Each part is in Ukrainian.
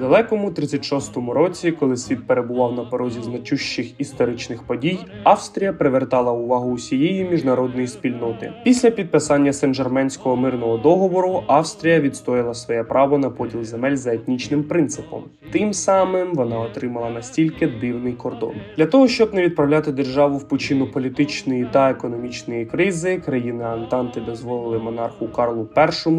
Далекому 36-му році, коли світ перебував на порозі значущих історичних подій, Австрія привертала увагу усієї міжнародної спільноти. Після підписання Сен-Жерменського мирного договору Австрія відстояла своє право на поділ земель за етнічним принципом. Тим самим вона отримала настільки дивний кордон. Для того щоб не відправляти державу в пучину політичної та економічної кризи, країни Антанти дозволили монарху Карлу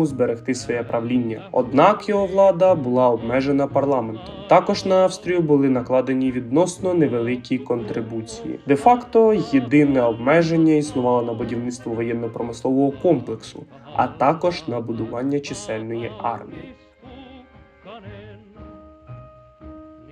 І зберегти своє правління. Однак його влада була обмежена парламентом. Також на Австрію були накладені відносно невеликі контрибуції. Де-факто єдине обмеження існувало на будівництво воєнно-промислового комплексу, а також на будування чисельної армії.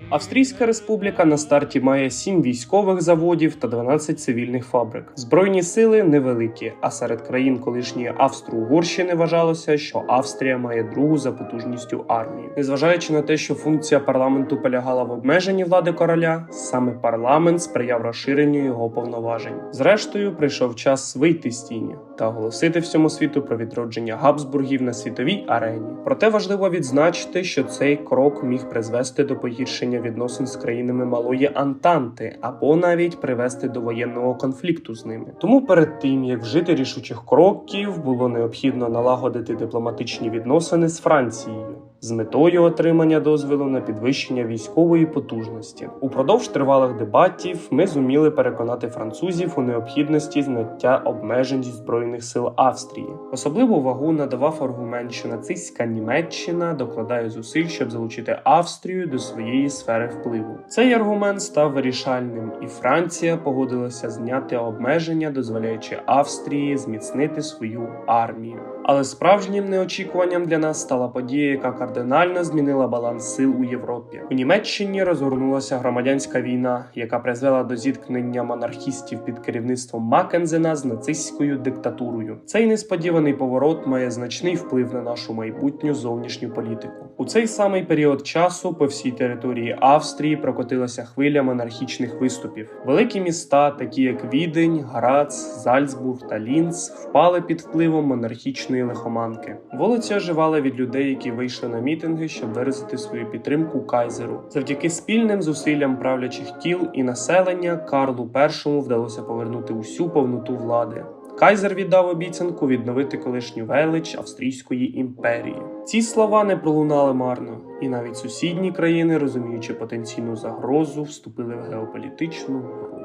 Австрійська республіка на старті має 7 військових заводів та 12 цивільних фабрик. Збройні сили невеликі, а серед країн колишньої Австро-Угорщини вважалося, що Австрія має другу за потужністю армію. Незважаючи на те, що функція парламенту полягала в обмеженні влади короля, саме парламент сприяв розширенню його повноважень. Зрештою, прийшов час вийти з тіні та оголосити всьому світу про відродження Габсбургів на світовій арені. Проте важливо відзначити, що цей крок міг призвести до погіршення відносин з країнами малої Антанти або навіть привести до воєнного конфлікту з ними. Тому перед тим як вжити рішучих кроків, було необхідно налагодити дипломатичні відносини з Францією з метою отримання дозволу на підвищення військової потужності. Упродовж тривалих дебатів ми зуміли переконати французів у необхідності зняття обмежень зі збройних сил Австрії. Особливу вагу надавав аргумент, що нацистська Німеччина докладає зусиль, щоб залучити Австрію до своєї сфери впливу. Цей аргумент став вирішальним, і Франція погодилася зняти обмеження, дозволяючи Австрії зміцнити свою армію. Але справжнім неочікуванням для нас стала подія, яка кардинально змінила баланс сил у Європі. У Німеччині розгорнулася громадянська війна, яка призвела до зіткнення монархістів під керівництвом Маккензена з нацистською диктатурою. Цей несподіваний поворот має значний вплив на нашу майбутню зовнішню політику. У цей самий період часу по всій території Австрії прокотилася хвиля монархічних виступів. Великі міста, такі як Відень, Грац, Зальцбург та Лінц, впали під впливом монархічної лихоманки. Вулиці оживали від людей, які вийшли на мітинги, щоб виразити свою підтримку кайзеру. Завдяки спільним зусиллям правлячих кіл і населення Карлу І вдалося повернути усю повноту влади. Кайзер віддав обіцянку відновити колишню велич Австрійської імперії. Ці слова не пролунали марно, і навіть сусідні країни, розуміючи потенційну загрозу, вступили в геополітичну гру.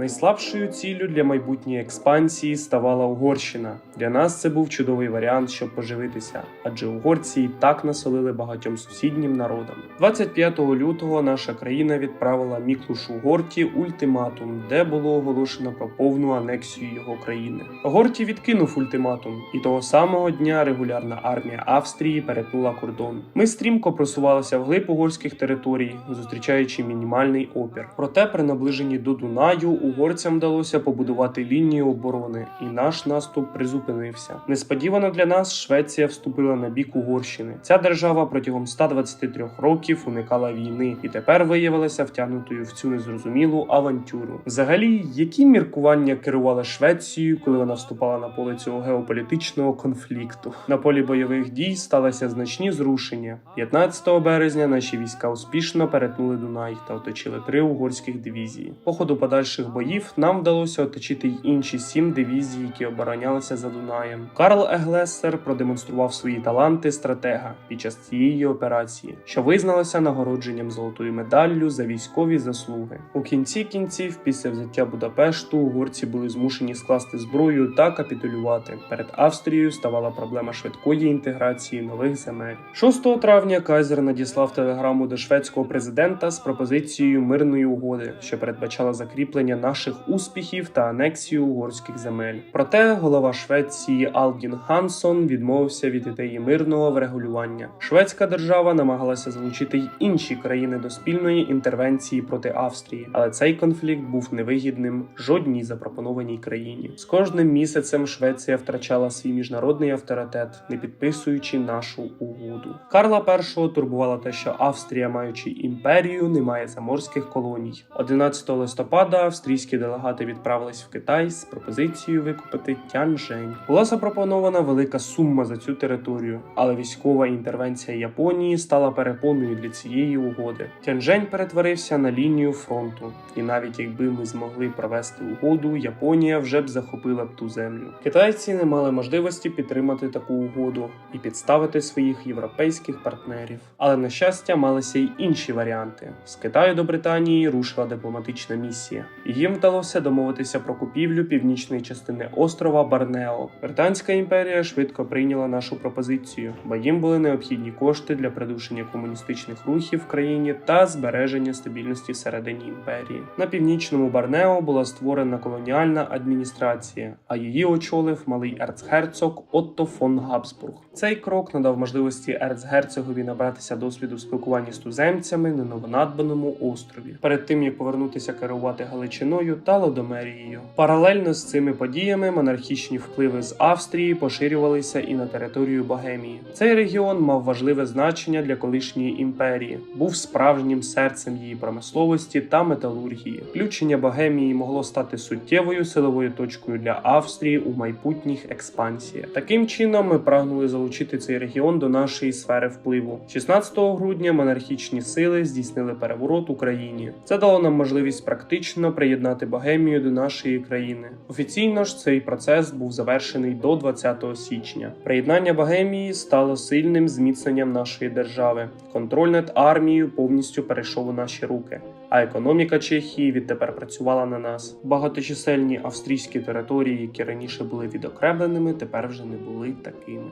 Найслабшою ціллю для майбутньої експансії ставала Угорщина. Для нас це був чудовий варіант, щоб поживитися, адже угорці і так насолили багатьом сусіднім народам. 25 лютого наша країна відправила Міклушу Горті ультиматум, де було оголошено про повну анексію його країни. Горті відкинув ультиматум, і того самого дня регулярна армія Австрії перетнула кордон. Ми стрімко просувалися вглиб угорських територій, зустрічаючи мінімальний опір. Проте при наближенні до Дунаю угорцям вдалося побудувати лінію оборони, і наш наступ призупинився. Несподівано для нас Швеція вступила на бік Угорщини. Ця держава протягом 123 років уникала війни і тепер виявилася втягнутою в цю незрозумілу авантюру. Взагалі, які міркування керували Швецією, коли вона вступала на поле цього геополітичного конфлікту? На полі бойових дій сталися значні зрушення. 15 березня наші війська успішно перетнули Дунай та оточили три угорських дивізії. По ходу подальших боїв нам вдалося оточити й інші сім дивізій, які оборонялися за Дунаєм. Карл Еглесер продемонстрував свої таланти стратега під час цієї операції, що визналося нагородженням золотою медаллю за військові заслуги. У кінці кінців, після взяття Будапешту, угорці були змушені скласти зброю та капітулювати. Перед Австрією ставала проблема швидкої інтеграції нових земель. 6 травня Кайзер надіслав телеграму до шведського президента з пропозицією мирної угоди, що передбачала закріплення наших успіхів та анексію угорських земель. Проте голова Швеції Алдін Хансон відмовився від ідеї мирного врегулювання. Шведська держава намагалася залучити й інші країни до спільної інтервенції проти Австрії, але цей конфлікт був невигідним жодній запропонованій країні. З кожним місяцем Швеція втрачала свій міжнародний авторитет, не підписуючи нашу угоду. Карла І турбувало те, що Австрія, маючи імперію, не має заморських колоній. 11 листопада Австрія австрійські делегати відправились в Китай з пропозицією викупити Тяньжень. Була запропонована велика сума за цю територію, але військова інтервенція Японії стала перепоною для цієї угоди. Тяньжень перетворився на лінію фронту, і навіть якби ми змогли провести угоду, Японія вже б захопила б ту землю. Китайці не мали можливості підтримати таку угоду і підставити своїх європейських партнерів. Але на щастя, малися й інші варіанти. З Китаю до Британії рушила дипломатична місія. Їм вдалося домовитися про купівлю північної частини острова Барнео. Британська імперія швидко прийняла нашу пропозицію, бо їм були необхідні кошти для придушення комуністичних рухів в країні та збереження стабільності всередині імперії. На північному Барнео була створена колоніальна адміністрація, а її очолив малий ерцгерцог Отто фон Габсбург. Цей крок надав можливості ерцгерцогові набратися досвіду в спілкуванні з туземцями на новонадбаному острові, перед тим як повернутися керувати Галичиною та Лодомерією. Паралельно з цими подіями монархічні впливи з Австрії поширювалися і на територію Богемії. Цей регіон мав важливе значення для колишньої імперії, був справжнім серцем її промисловості та металургії. Включення Богемії могло стати суттєвою силовою точкою для Австрії у майбутніх експансіях. Таким чином, ми прагнули залучити цей регіон до нашої сфери впливу. 16 грудня монархічні сили здійснили переворот Україні. Це дало нам можливість практично приєднати Богемію до нашої країни. Офіційно ж цей процес був завершений до 20 січня. Приєднання Богемії стало сильним зміцненням нашої держави. Контроль над армією повністю перейшов у наші руки. А економіка Чехії відтепер працювала на нас. Багаточисельні австрійські території, які раніше були відокремленими, тепер вже не були такими.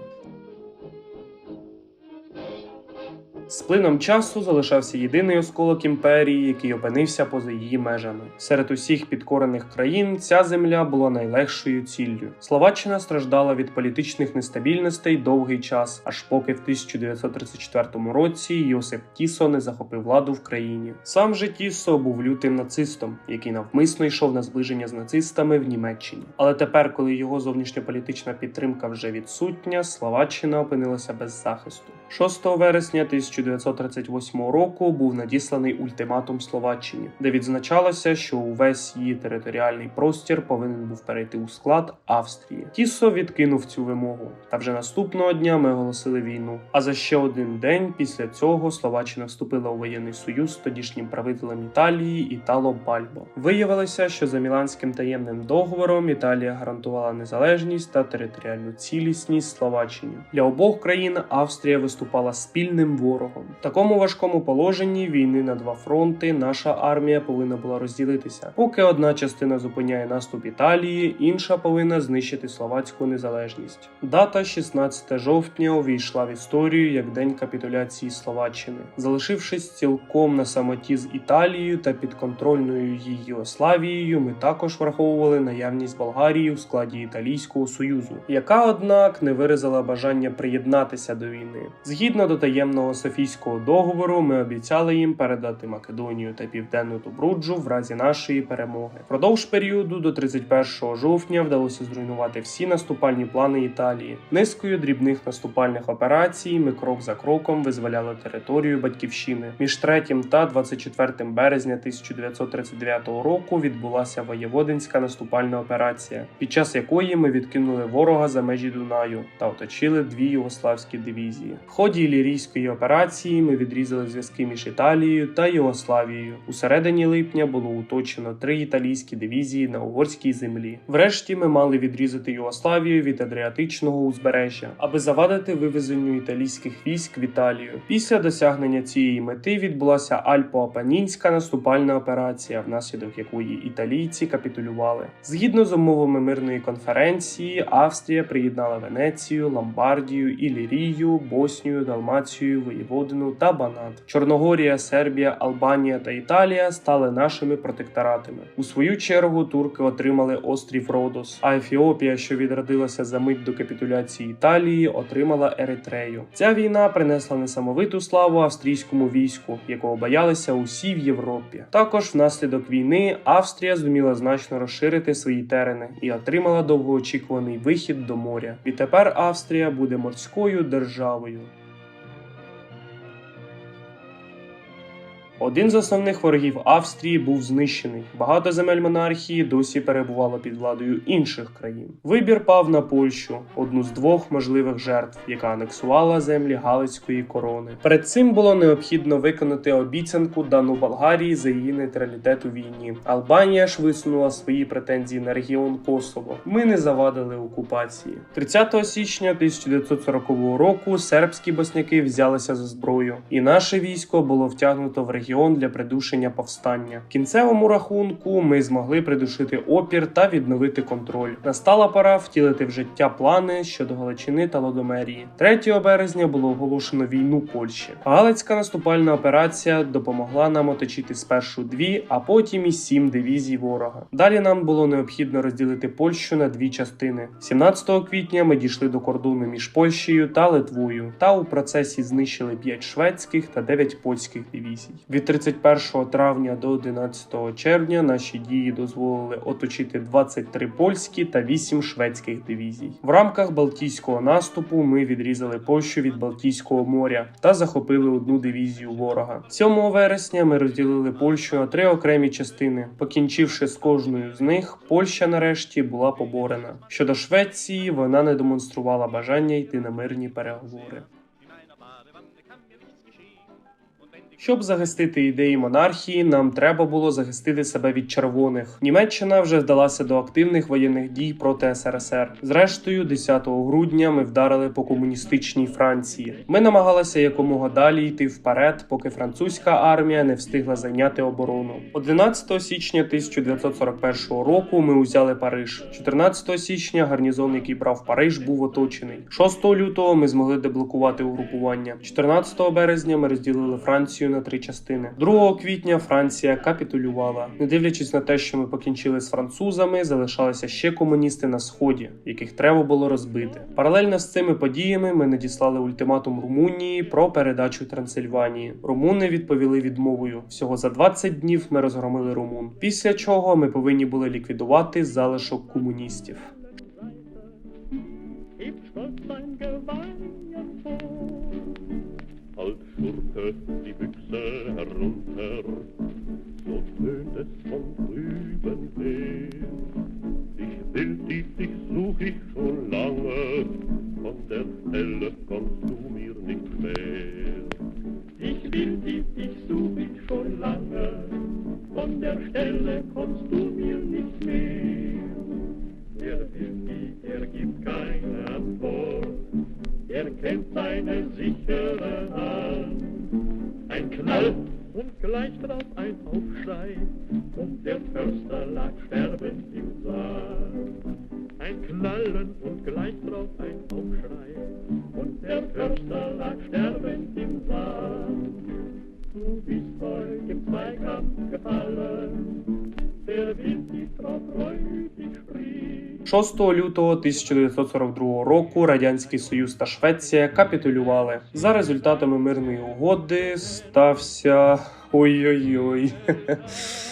З плином часу залишався єдиний осколок імперії, який опинився поза її межами. Серед усіх підкорених країн ця земля була найлегшою ціллю. Словаччина страждала від політичних нестабільностей довгий час, аж поки в 1934 році Йосип Тісо не захопив владу в країні. Сам же Тісо був лютим нацистом, який навмисно йшов на зближення з нацистами в Німеччині. Але тепер, коли його зовнішньополітична підтримка вже відсутня, Словаччина опинилася без захисту. 6 вересня 1938 року був надісланий ультиматум Словаччині, де відзначалося, що увесь її територіальний простір повинен був перейти у склад Австрії. Тіссо відкинув цю вимогу, та вже наступного дня ми оголосили війну. А за ще один день після цього Словаччина вступила у воєнний союз з тодішнім правителем Італії Італо Бальбо. Виявилося, що за Міланським таємним договором Італія гарантувала незалежність та територіальну цілісність Словаччині. Для обох країн Австрія виступала спільним ворогом. В такому важкому положенні війни на два фронти наша армія повинна була розділитися. Поки одна частина зупиняє наступ Італії, інша повинна знищити словацьку незалежність. Дата 16 жовтня увійшла в історію як день капітуляції Словаччини, залишившись цілком на самоті з Італією та підконтрольною її Єгославією, ми також враховували наявність Болгарії у складі Італійського союзу, яка, однак, не виразила бажання приєднатися до війни. Згідно до таємного Софійського договору, ми обіцяли їм передати Македонію та Південну Добруджу в разі нашої перемоги. Продовж періоду до 31 жовтня вдалося зруйнувати всі наступальні плани Італії. Низкою дрібних наступальних операцій ми крок за кроком визволяли територію батьківщини. Між 3 та 24 березня 1939 року відбулася воєводинська наступальна операція, під час якої ми відкинули ворога за межі Дунаю та оточили дві югославські дивізії. В ході ілірійської операції ми відрізали зв'язки між Італією та Югославією. У середині липня було уточено три італійські дивізії на угорській землі. Врешті ми мали відрізати Югославію від Адріатичного узбережжя, аби завадити вивезенню італійських військ в Італію. Після досягнення цієї мети відбулася Альпо-Апанінська наступальна операція, внаслідок якої італійці капітулювали. Згідно з умовами мирної конференції, Австрія приєднала Венецію, Ломбардію, Ілірію, Боснію, Далмацію, Воєводину та Банат. Чорногорія, Сербія, Албанія та Італія стали нашими протекторатами. У свою чергу турки отримали острів Родос, а Ефіопія, що відродилася за мить до капітуляції Італії, отримала Еритрею. Ця війна принесла несамовиту славу австрійському війську, якого боялися усі в Європі. Також внаслідок війни Австрія зуміла значно розширити свої терени і отримала довгоочікуваний вихід до моря. Відтепер Австрія буде морською державою. Один з основних ворогів Австрії був знищений. Багато земель монархії досі перебувало під владою інших країн. Вибір пав на Польщу, одну з двох можливих жертв, яка анексувала землі Галицької корони. Перед цим було необхідно виконати обіцянку дану Болгарії за її нейтралітет у війні. Албанія ж висунула свої претензії на регіон Косово. Ми не завадили окупації. 30 січня 1940 року сербські босняки взялися за зброю, і наше військо було втягнуто в регіон для придушення повстання. В кінцевому рахунку ми змогли придушити опір та відновити контроль. Настала пора втілити в життя плани щодо Галичини та Лодомерії. 3 березня було оголошено війну Польщі. Галицька наступальна операція допомогла нам оточити спершу дві, а потім і сім дивізій ворога. Далі нам було необхідно розділити Польщу на дві частини. 17 квітня ми дійшли до кордону між Польщею та Литвою, та у процесі знищили 5 шведських та 9 польських дивізій. Від 31 травня до 11 червня наші дії дозволили оточити 23 польські та 8 шведських дивізій. В рамках Балтійського наступу ми відрізали Польщу від Балтійського моря та захопили одну дивізію ворога. 7 вересня ми розділили Польщу на три окремі частини. Покінчивши з кожною з них, Польща нарешті була поборена. Щодо Швеції, вона не демонструвала бажання йти на мирні переговори. Щоб захистити ідеї монархії, нам треба було захистити себе від червоних. Німеччина вже вдалася до активних воєнних дій проти СРСР. Зрештою, 10 грудня ми вдарили по комуністичній Франції. Ми намагалися якомога далі йти вперед, поки французька армія не встигла зайняти оборону. 11 січня 1941 року ми узяли Париж. 14 січня гарнізон, який брав Париж, був оточений. 6 лютого ми змогли деблокувати угрупування. 14 березня ми розділили Францію на три частини. 2 квітня Франція капітулювала. Не дивлячись на те, що ми покінчили з французами, залишалися ще комуністи на сході, яких треба було розбити. Паралельно з цими подіями ми надіслали ультиматум Румунії про передачу Трансильванії. Румуни відповіли відмовою. Всього за 20 днів ми розгромили румун. Після чого ми повинні були ліквідувати залишок комуністів. Schurke die Büchse herunter, so tönt es von drüben her. Dich will dich, dich such ich schon lange, von der Stelle kommst du mir nicht mehr. Ich will dich, dich such ich schon lange, von der Stelle kommst du mir nicht mehr. Er will nie, er gibt keine Antwort. Er kennt seine sichere Hand. Ein Knall und gleich drauf ein Aufschrei. Und der Förster lag sterbend im Saal. Ein Knallen und gleich drauf ein Aufschrei. Und der Förster lag sterbend im Saal. Du bist heut im Zweikampf gefallen. Der Wind ist drauf sprich. 6 лютого 1942 року Радянський Союз та Швеція капітулювали. За результатами мирної угоди стався. Ой-ой-ой.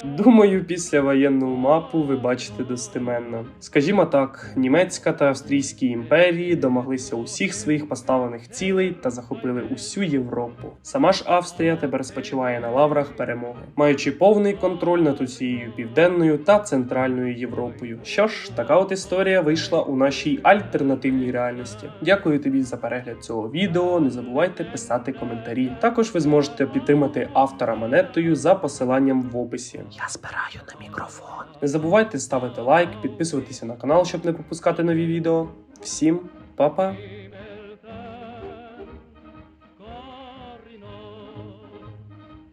Думаю, після воєнного мапу ви бачите достеменно. Скажімо так, німецька та австрійські імперії домоглися усіх своїх поставлених цілей та захопили усю Європу. Сама ж Австрія тепер спочиває на лаврах перемоги, маючи повний контроль над усією південною та центральною Європою. Що ж, така от історія вийшла у нашій альтернативній реальності. Дякую тобі за перегляд цього відео. Не забувайте писати коментарі. Також ви зможете підтримати автора монетою за посиланням в описі. Я збираю на мікрофон. Не забувайте ставити лайк, підписуватися на канал, щоб не пропускати нові відео. Всім па-па!